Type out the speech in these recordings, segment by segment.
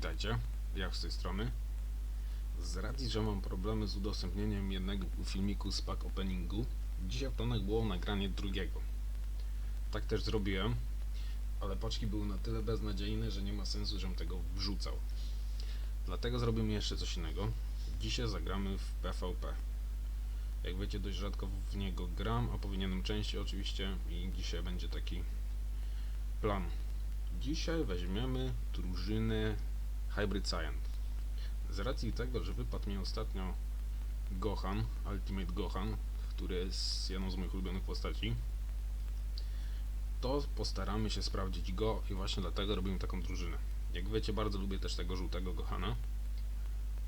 Witajcie, ja z tej strony. Z racji, że mam problemy z udostępnieniem jednego filmiku z pack openingu, dzisiaj w planach było nagranie drugiego. Tak też zrobiłem, ale paczki były na tyle beznadziejne, że nie ma sensu, żebym tego wrzucał. Dlatego zrobimy jeszcze coś innego. Dzisiaj zagramy w PvP. Jak wiecie, dość rzadko w niego gram, a powinienem częściej oczywiście i dzisiaj będzie taki plan. Dzisiaj weźmiemy drużynę Hybrid Science. Z racji tego, że wypadł mi ostatnio Gohan, Ultimate Gohan, który jest jedną z moich ulubionych postaci, to postaramy się sprawdzić go i właśnie dlatego robimy taką drużynę. Jak wiecie, bardzo lubię też tego żółtego Gohana,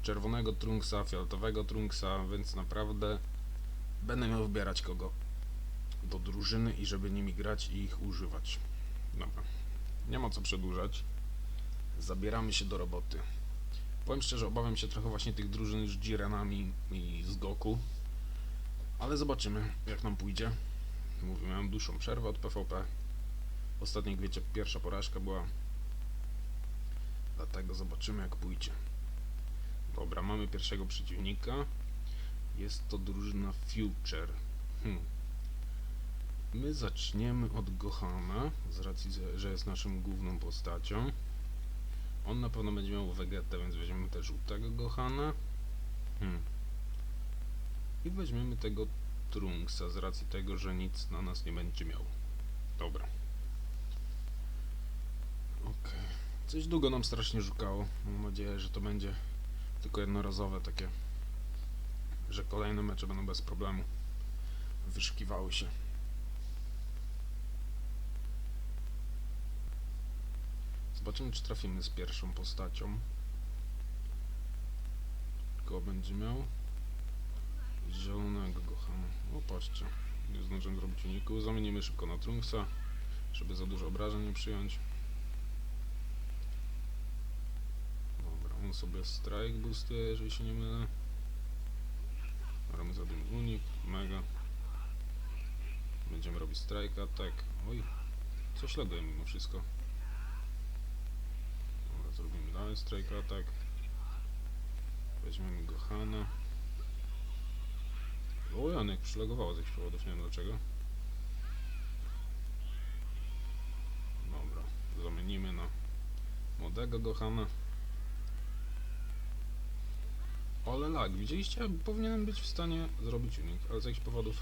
czerwonego Trunksa, fioletowego Trunksa, więc naprawdę będę miał wybierać kogo do drużyny i żeby nimi grać i ich używać. Dobra, nie ma co przedłużać zabieramy się do roboty. Powiem szczerze, obawiam się trochę właśnie tych drużyn z Jirenami i z Goku, ale zobaczymy jak nam pójdzie. Mówię, miałem dłuższą przerwę od PvP. Ostatnio, jak wiecie, pierwsza porażka była, dlatego zobaczymy jak pójdzie. Dobra, mamy pierwszego przeciwnika. Jest to drużyna Future. Hmm. My zaczniemy od Gohana, z racji, że jest naszym główną postacią. On na pewno będzie miał Vegetę, więc weźmiemy też żółtego Gohana. Hmm. I weźmiemy tego Trunksa z racji tego, że nic na nas nie będzie miał. Dobra. Okej. Coś długo nam strasznie szukało. Mam nadzieję, że to będzie tylko jednorazowe takie, że kolejne mecze będą bez problemu wyszukiwały się. Zobaczymy, czy trafimy z pierwszą postacią. Go będzie miał. Zielonego Gohana. O, patrzcie. Nie zdążyłem zrobić uniku. Zamienimy szybko na Trunksa, żeby za dużo obrażeń nie przyjąć. Dobra, on sobie strike boostuje, jeżeli się nie mylę. Dobra, my zrobimy unik. Mega. Będziemy robić strike attack. Oj, coś laguje mimo wszystko. Dalej strike attack. Weźmiemy Gohana. O, Janek przylegowało z jakichś powodów, nie wiem dlaczego. Dobra, zamienimy na młodego Gohana. Ale lag, widzieliście? Powinienem być w stanie zrobić unik, ale z jakichś powodów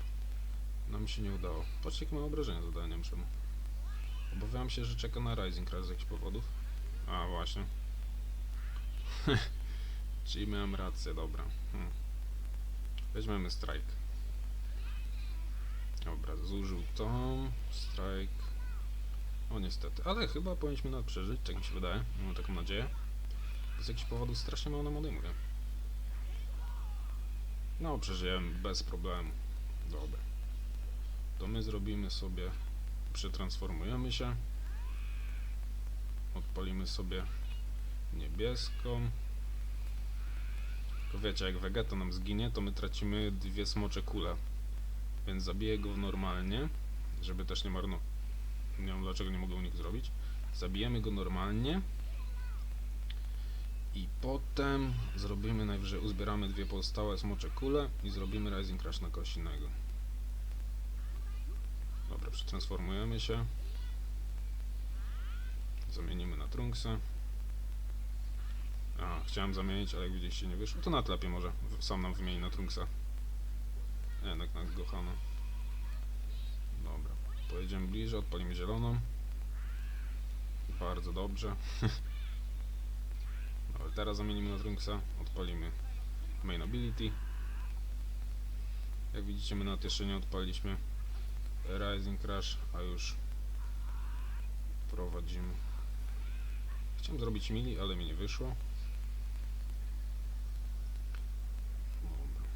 nam się nie udało. Patrzcie, jakie mam obrażenia wiem czemu. Obawiam się, że czeka na Rising Crash z jakichś powodów. A, właśnie. Czyli miałem rację, dobra. Hmm. Weźmiemy strike. Dobra, zużył tą. Strike. O niestety, ale chyba powinniśmy nawet przeżyć, tak mi się wydaje. Mam taką nadzieję. Z jakichś powodów strasznie mało nam odejmuje. No, przeżyjemy bez problemu. Dobra. To my zrobimy sobie... Przetransformujemy się. Odpalimy sobie niebieską. Tylko wiecie, jak Vegeta nam zginie, to my tracimy dwie smocze kule. Więc zabiję go normalnie, żeby też nie marno... Nie wiem dlaczego nie mogę unik zrobić. Zabijemy go normalnie. I potem zrobimy najwyżej, uzbieramy dwie pozostałe smocze kule i zrobimy Rising Crash na kość innego. Dobra, przetransformujemy się. Zamienimy na Trunksa. A, chciałem zamienić, ale jak widzieliście nie wyszło. To na tlepie może. Sam nam wymieni na Trunksa. Jednak na Gohana. Dobra. Pojedziemy bliżej, odpalimy zieloną. Bardzo dobrze. Dobra, teraz zamienimy na Trunksa. Odpalimy Main Ability. Jak widzicie, my nawet jeszcze nie odpaliliśmy Rising Crash, a już prowadzimy. Chciałem zrobić mili, ale mi nie wyszło. Dobra.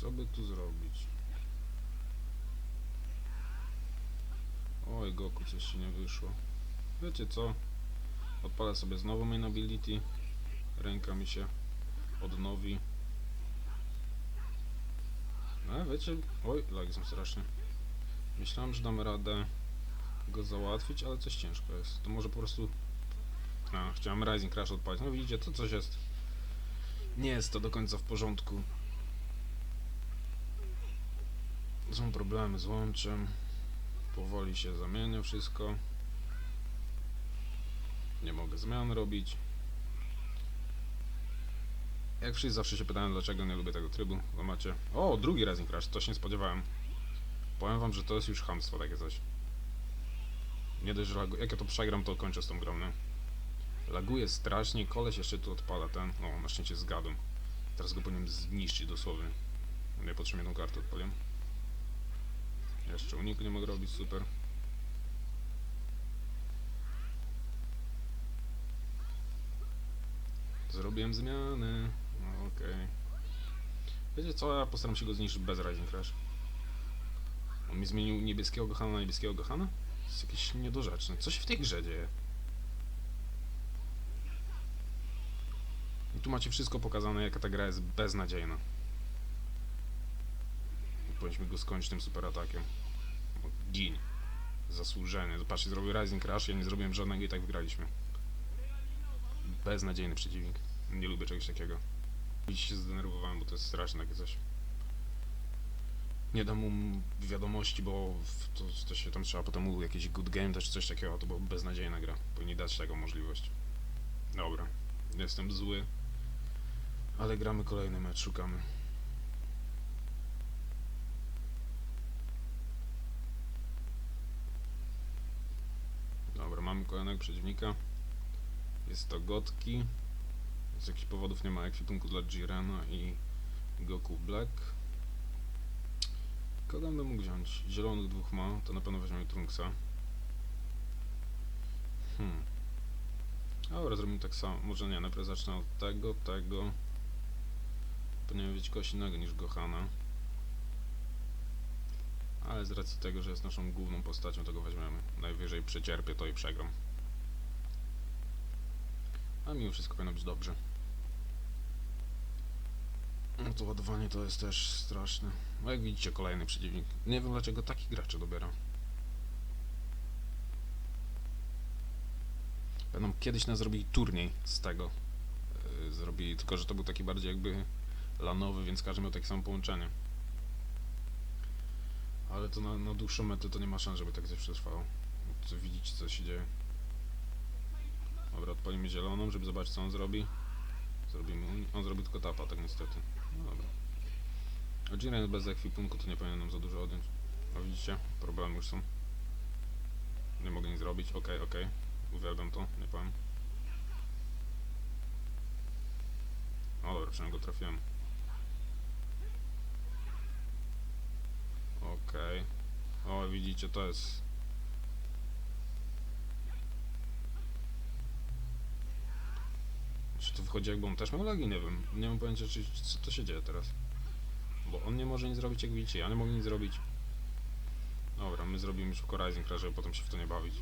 Co by tu zrobić? Oj, Goku, coś się nie wyszło. Wiecie co? Odpalę sobie znowu main ability. Ręka mi się odnowi. A wiecie, oj, lagi są straszne. Myślałem, że damy radę go załatwić, ale coś ciężko jest. To może po prostu A, chciałem Rising Crash odpalić. No widzicie, to coś jest. Nie jest to do końca w porządku. Są problemy z łączem. Powoli się zamienia wszystko. Nie mogę zmian robić. Jak wszyscy zawsze się pytają, dlaczego nie lubię tego trybu, bo macie... O, drugi Rising Crash, to się nie spodziewałem. Powiem wam, że to jest już chamstwo takie coś. Nie dość, że jak ja to przegram, to kończę z tą grą, nie? Laguje strasznie, koleś jeszcze tu odpala ten... O, na szczęście zgadłem. Teraz go powinienem zniszczyć dosłownie. Nie potrzebuję tą kartę odpaliłem. Jeszcze uniku nie mogę robić, super. Zrobiłem zmiany. Okej. Wiecie co, ja postaram się go zniszczyć bez Rising Crash. On mi zmienił niebieskiego Gohana na niebieskiego Gohana? To jest jakieś niedorzeczne. Co się w tej grze dzieje? I tu macie wszystko pokazane, jaka ta gra jest beznadziejna. Powinniśmy go skończyć tym super atakiem. Gin. Zasłużenie. Patrzcie, zrobił Rising Crash, ja nie zrobiłem żadnego i tak wygraliśmy. Beznadziejny przeciwnik. Nie lubię czegoś takiego. Dziś się zdenerwowałem, bo to jest straszne takie coś. Nie dam mu wiadomości, bo to, to się tam trzeba potem mówił jakiś good game też coś takiego, to była beznadziejna gra. Powinni dać tego możliwość. Dobra. Jestem zły. Ale gramy kolejny mecz, szukamy. Kolejnego przeciwnika. Jest to Gotki. Z jakichś powodów nie ma ekwipunku dla Jirena i Goku Black. Kogo bym mógł wziąć? Zielonych dwóch ma, to na pewno weźmiemy Trunksa. Hmm. Dobra, zrobimy tak samo. Może nie, najpierw zacznę od tego, tego. Powinienem mieć kogoś innego niż Gohana. Ale z racji tego, że jest naszą główną postacią, to go weźmiemy. Najwyżej przecierpię to i przegram. A mimo wszystko powinno być dobrze. No to ładowanie to jest też straszne. No jak widzicie, kolejny przeciwnik. Nie wiem dlaczego taki gracze dobiera. Będą kiedyś nas zrobili turniej z tego. Yy, zrobili, tylko że to był taki bardziej jakby lanowy, więc każdy miał takie samo połączenie. Ale to na, na dłuższą metę to nie ma szans, żeby tak coś przetrwało. To widzicie co się dzieje. Dobra, odpalimy zieloną, żeby zobaczyć co on zrobi. Zrobimy. On zrobi tylko tapa, tak niestety. No dobra. Jiren bez ekwipunku to nie powinien nam za dużo odjąć. A widzicie? Problemy już są. Nie mogę nic zrobić. Okej, okej. Uwielbiam to, nie powiem. O dobra, przynajmniej go trafiłem. Okej. Widzicie, to jest... Czy to wychodzi jakby on też miał lagi? Nie wiem. Nie mam pojęcia, czy, co to się dzieje teraz. Bo on nie może nic zrobić, jak widzicie. Ja nie mogę nic zrobić. Dobra, my zrobimy szybko Rising Crash, żeby potem się w to nie bawić.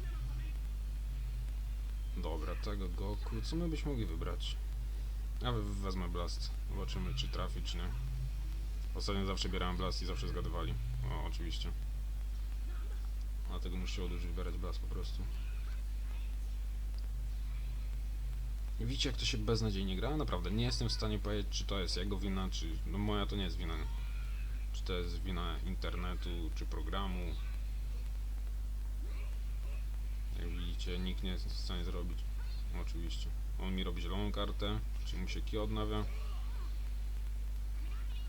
Dobra, tego Goku. Co my byśmy mogli wybrać? Ja we- wezmę Blast. Zobaczymy, czy trafi, czy nie. Ostatnio zawsze bierałem Blast i zawsze zgadywali. O, oczywiście. Dlatego muszę odłożyć wybierać Blast po prostu. Widzicie, jak to się beznadziejnie gra? Naprawdę, nie jestem w stanie powiedzieć, czy to jest jego wina, czy... No moja to nie jest wina. Czy to jest wina internetu, czy programu. Jak widzicie, nikt nie jest w stanie zrobić. Oczywiście. On mi robi zieloną kartę, czyli mu się kij odnawia.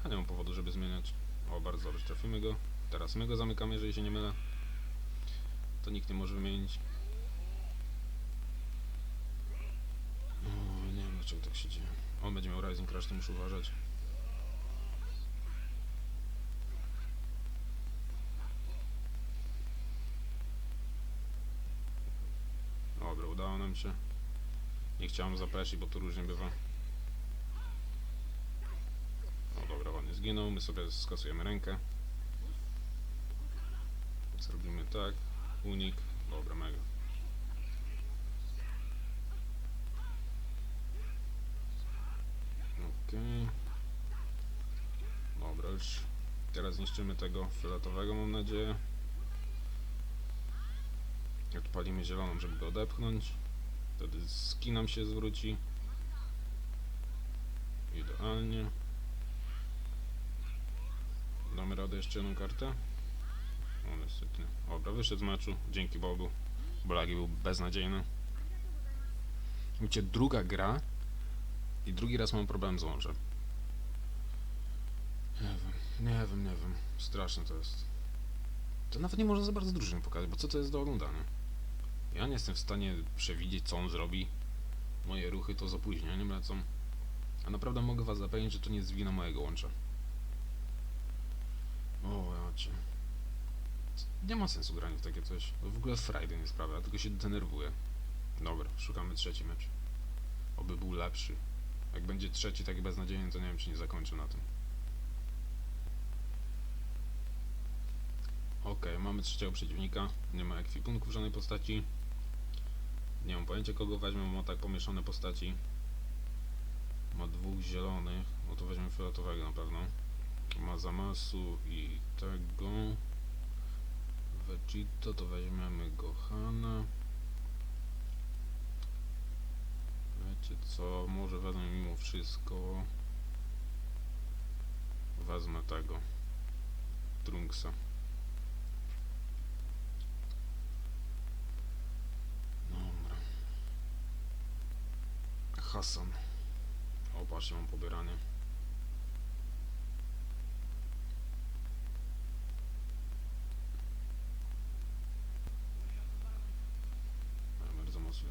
A nie mam powodu, żeby zmieniać. O, bardzo dobrze, trafimy go. Teraz my go zamykamy, jeżeli się nie mylę. To nikt nie może wymienić. O, nie wiem dlaczego tak się dzieje. On będzie miał Rising Crash, to muszę uważać. Dobra, udało nam się. Nie chciałem zapeszyć, bo to różnie bywa. O dobra, ładnie zginął. My sobie skasujemy rękę. Zrobimy tak. Unik. Dobra, mega. Okej. Dobra, już teraz zniszczymy tego fioletowego, mam nadzieję. Odpalimy zieloną, żeby go odepchnąć. Wtedy ski nam się zwróci. Idealnie. Damy radę jeszcze jedną kartę? Niestety. nie. Dobra, wyszedł z meczu. Dzięki Bogu. Bolagi był beznadziejny. Widzicie, druga gra i drugi raz mam problem z łączem. Nie wiem, nie wiem, nie wiem. Straszne to jest. To nawet nie można za bardzo drużyn pokazać, bo co to jest do oglądania? Ja nie jestem w stanie przewidzieć, co on zrobi. Moje ruchy to z opóźnieniem lecą. A naprawdę mogę was zapewnić, że to nie jest wina mojego łącza. O, ja cię. Nie ma sensu grania w takie coś. W ogóle Friday nie sprawia, tylko się denerwuję. Dobra, szukamy trzeci mecz. Oby był lepszy. Jak będzie trzeci taki beznadziejny, to nie wiem, czy nie zakończę na tym. Okej, mamy trzeciego przeciwnika. Nie ma ekwipunku w żadnej postaci. Nie mam pojęcia kogo weźmie, ma tak pomieszane postaci. Ma dwóch zielonych, no to weźmiemy fioletowego na pewno. Ma Zamasu i tego. Vegito to weźmiemy Gohana. Wiecie co, może wezmę mimo wszystko. Wezmę tego. Trunksa. Dobra. Hasan. O, patrzcie, mam pobieranie. Ale bardzo mocno.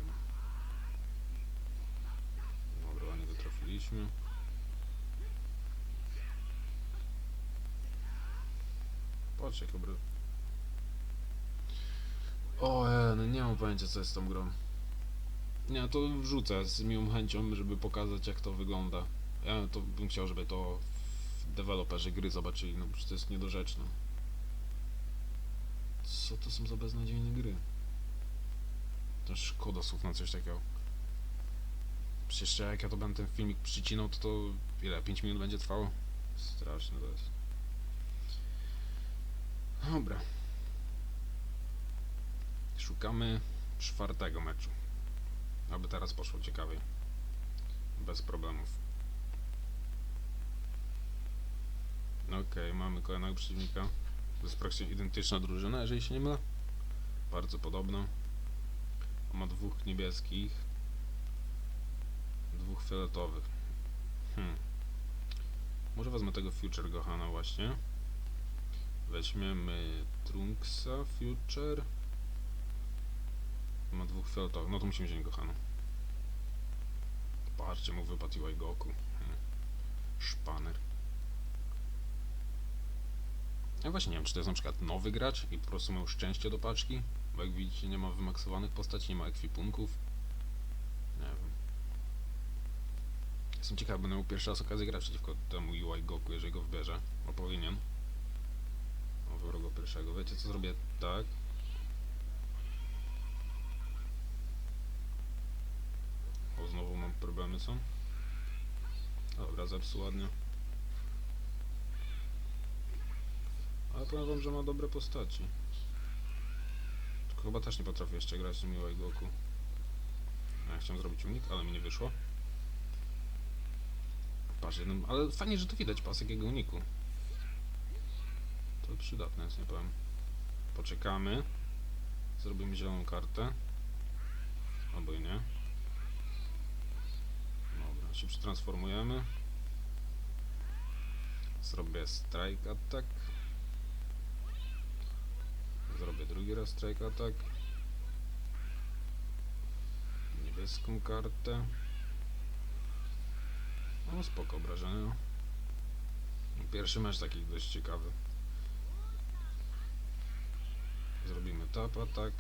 Dobra, ładnie to trafiliśmy. Patrz, jak. O, e, no nie mam pojęcia co jest z tą grą. Nie, to wrzucę z miłą chęcią, żeby pokazać jak to wygląda. Ja to bym chciał, żeby to deweloperzy gry zobaczyli, no przecież to jest niedorzeczne. Co to są za beznadziejne gry? To szkoda słów na coś takiego. Przecież jak ja to będę ten filmik przycinał, to to ile? 5 minut będzie trwało? Straszne to jest. Dobra. Szukamy czwartego meczu. Aby teraz poszło ciekawiej. Bez problemów. Okej, mamy kolejnego przeciwnika. To jest praktycznie identyczna drużyna, jeżeli się nie mylę. Bardzo podobna. Ma dwóch niebieskich. Dwóch fioletowych. Hmm. Może wezmę tego Future Gohana właśnie. Weźmiemy Trunksa Future. Ma dwóch fioletowych. No to musimy wziąć Gohana. Patrzcie, mu wypadł UI Goku. Hmm. Szpaner. Ja właśnie nie wiem, czy to jest na przykład nowy gracz i po prostu miał szczęście do paczki, bo jak widzicie nie ma wymaksowanych postaci, nie ma ekwipunków. Nie wiem. Jestem ciekaw, będę miał pierwszy raz okazję grać przeciwko temu UI Goku, jeżeli go wybierze, bo powinien. O, wybrał go pierwszego. Wiecie co zrobię? Tak. O, znowu mam problemy są. Dobra, zepsuł ładnie. Ale powiem wam, że ma dobre postaci. Tylko chyba też nie potrafię jeszcze grać z UI Goku. Ja chciałem zrobić unik, ale mi nie wyszło. Patrz, jednym, ale fajnie, że to widać pasek jego uniku. Przydatne jest, nie powiem. Poczekamy. Zrobimy zieloną kartę. Albo nie. Dobra, się przetransformujemy. Zrobię strike attack. Zrobię drugi raz strike attack. Niebieską kartę. No spoko obrażenia. Pierwszy mecz taki dość ciekawy. Zrobimy tap attack.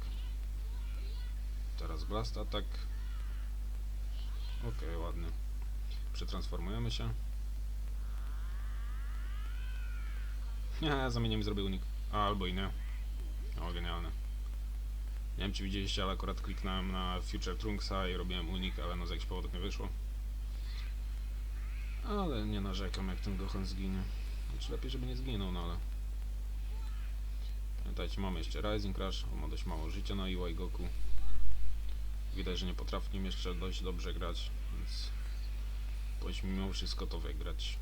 Teraz blast attack. Okej, ładnie. Przetransformujemy się. Nie, zamienimy zrobię unik. A, albo i nie. O, genialne. Nie wiem, czy widzieliście, ale akurat kliknąłem na Future Trunksa i robiłem unik, ale no z jakichś powodów nie wyszło. Ale nie narzekam, jak ten Gohan zginie. Znaczy lepiej, żeby nie zginął, no ale... Pamiętajcie, mamy jeszcze Rising Crash, on ma dość mało życia na UI Goku. Widać, że nie potrafi nim jeszcze dość dobrze grać, więc powinniśmy mimo wszystko to wygrać.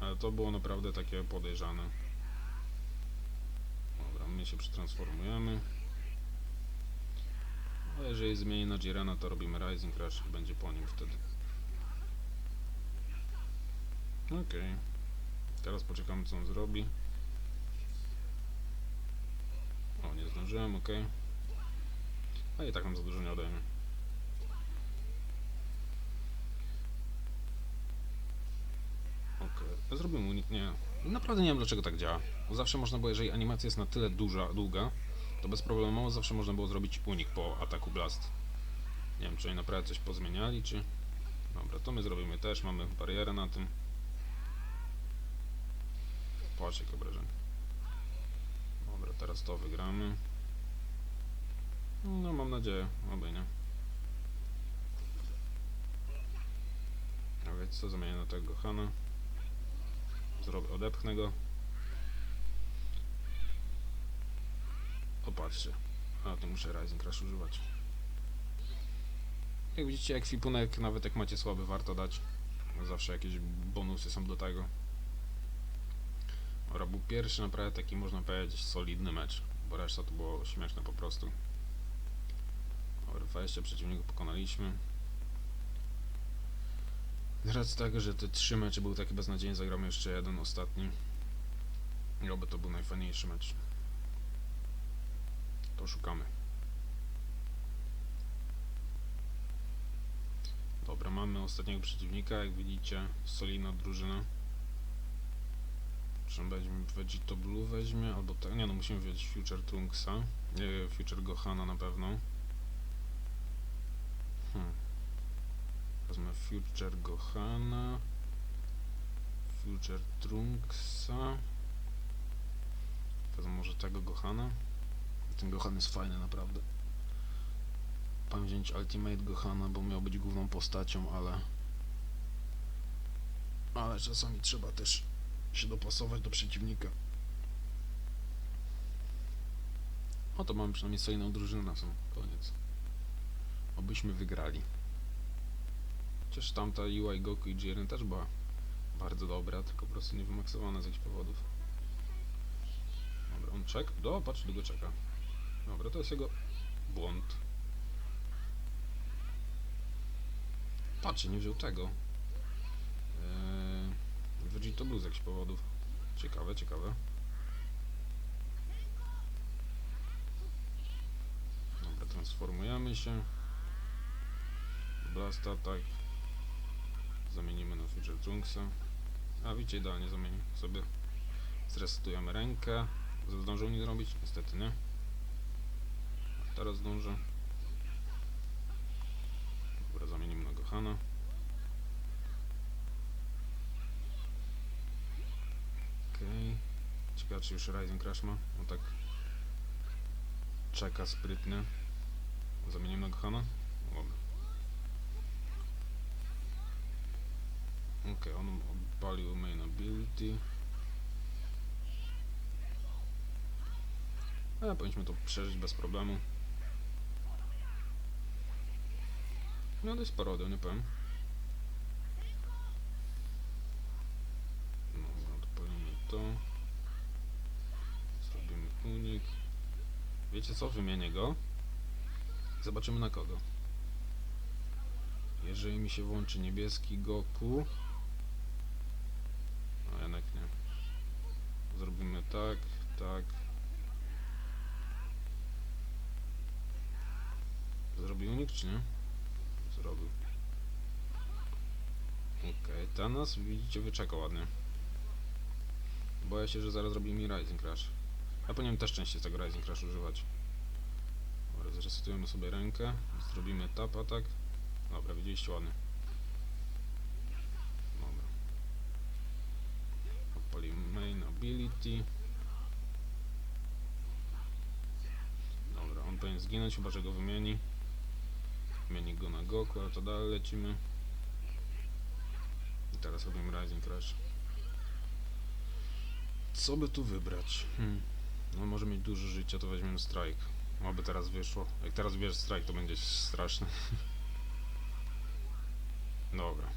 Ale to było naprawdę takie podejrzane. Dobra, my się przetransformujemy. A jeżeli zmieni na Jirena, to robimy Rising Rush i będzie po nim wtedy. Okej. Teraz poczekamy co on zrobi. O, nie zdążyłem, okej. A i tak nam za dużo nie odejmie. Okej, zrobimy unik, nie. Naprawdę nie wiem dlaczego tak działa. Bo zawsze można było, jeżeli animacja jest na tyle duża, długa, to bez problemu zawsze można było zrobić unik po ataku Blast. Nie wiem, czy oni naprawdę coś pozmieniali, czy... Dobra, to my zrobimy też, mamy barierę na tym. Patrz, jakie obrażenie. Dobra, teraz to wygramy. No, mam nadzieję, oby nie. A więc co, zamienię na tego Hana. Zrobię, odepchnę go. Popatrzcie. A, tu muszę Rising Crash używać. Jak widzicie, ekwipunek, nawet jak macie słaby, warto dać. Zawsze jakieś bonusy są do tego. Dobra, był pierwszy naprawdę taki, można powiedzieć, solidny mecz, bo reszta to było śmieszne po prostu. Dobra, 20 przeciwników pokonaliśmy. Z tego, że te trzy mecze były takie beznadziejne, zagramy jeszcze jeden ostatni. I oby to był najfajniejszy mecz. To szukamy. Dobra, mamy ostatniego przeciwnika, jak widzicie, solidna drużyna. Czy weźmie Vegito Blue weźmie, albo tak, nie no musimy wziąć Future Trunksa, nie, Future Gohana na pewno. Wezmę Future Gohana, Future Trunksa, wezmę może tego Gohana. Ten Gohan jest fajny naprawdę. Powiem wziąć Ultimate Gohana, bo miał być główną postacią, ale... Ale czasami trzeba też się dopasować do przeciwnika. O, to mamy przynajmniej solidną drużynę na sam koniec. Obyśmy wygrali. Chociaż tamta UI Goku i Jiren też była bardzo dobra, tylko po prostu nie wymaksowana z jakichś powodów. Dobra, on czek? Do, patrz, długo czeka. Dobra, to jest jego błąd. Patrz, nie wziął tego. Eee, Vegito Blue z jakichś powodów. Ciekawe, ciekawe. Dobra, transformujemy się. Blast attack. Zamienimy na Future Trunksa. A widzicie, idealnie zamienił sobie. Zresetujemy rękę. Zdążył nie zrobić? Niestety nie. Teraz zdążę. Dobra, zamienimy na Gohana. Okej. Ciekawe, czy już Rising Crash ma? On tak czeka sprytnie. Zamienimy na Gohana? Dobra. Okej, on odpalił main ability. Ale powinniśmy to przeżyć bez problemu. No dość sporo ode, nie powiem. No, odpalimy to. Zrobimy unik. Wiecie co? Wymienię go. Zobaczymy na kogo. Jeżeli mi się włączy niebieski Goku. Nie. Zrobimy tak, tak. Zrobił unik czy nie? Zrobił. Okej, Thanos widzicie wyczeka ładnie. Boję się, że zaraz zrobi mi Rising Crash. Ja powinienem też częściej tego Rising Crash używać. Dobra, zresetujemy sobie rękę. Zrobimy tap attack. Dobra, widzieliście ładnie. Dobra. Odpalimy ability. Dobra, on powinien zginąć, chyba że go wymieni. Wymieni go na Goku, ale to dalej lecimy. I teraz robimy Rising Crash. Co by tu wybrać? Hmm. No może mieć dużo życia, to weźmiemy Strike. Oby teraz wyszło. Jak teraz wiesz strajk, to będzie straszne. Dobra.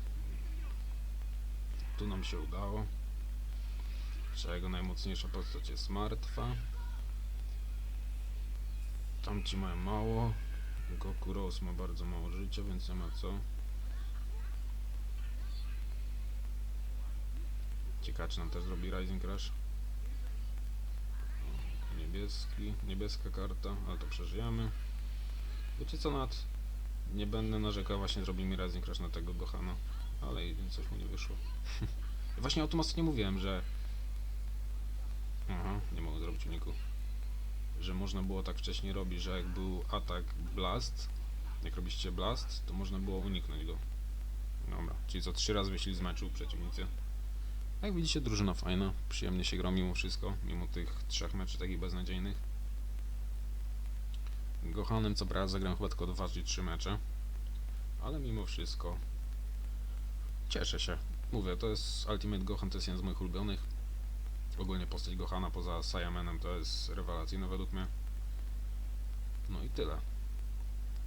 Tu nam się udało. Czego najmocniejsza postać jest martwa. Tamci mają mało. Goku Rose ma bardzo mało życia, więc nie ma co. Ciekawe, czy nam też zrobi Rising Rush. Niebieski, niebieska karta, ale to przeżyjemy. Wiecie co, nad nie będę narzekał, właśnie zrobi mi Rising Rush na tego Gohana, ale coś mu nie wyszło. właśnie o tym ostatnio mówiłem, że... Aha, nie mogę zrobić uniku. Że można było tak wcześniej robić, że jak był atak Blast, jak robiliście Blast, to można było uniknąć go. Dobra, czyli co trzy razy wyszli z meczu przeciwnicy. Jak widzicie, drużyna fajna, przyjemnie się gra mimo wszystko, mimo tych trzech meczów takich beznadziejnych. Gohanem co prawda zagram chyba tylko dwa czy trzy mecze, ale mimo wszystko cieszę się. Mówię, to jest Ultimate Gohan, to jest jeden z moich ulubionych. Ogólnie postać Gohana poza Saiyamanem to jest rewelacyjna według mnie. No i tyle.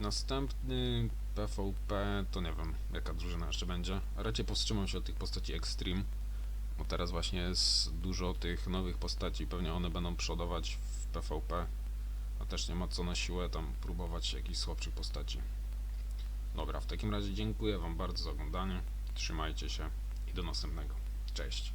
Następny PvP to nie wiem jaka drużyna jeszcze będzie. Raczej powstrzymam się od tych postaci Extreme. Bo teraz właśnie jest dużo tych nowych postaci, pewnie one będą przodować w PvP, a też nie ma co na siłę tam próbować jakichś słabszych postaci. Dobra, w takim razie dziękuję Wam bardzo za oglądanie, trzymajcie się i do następnego. Cześć!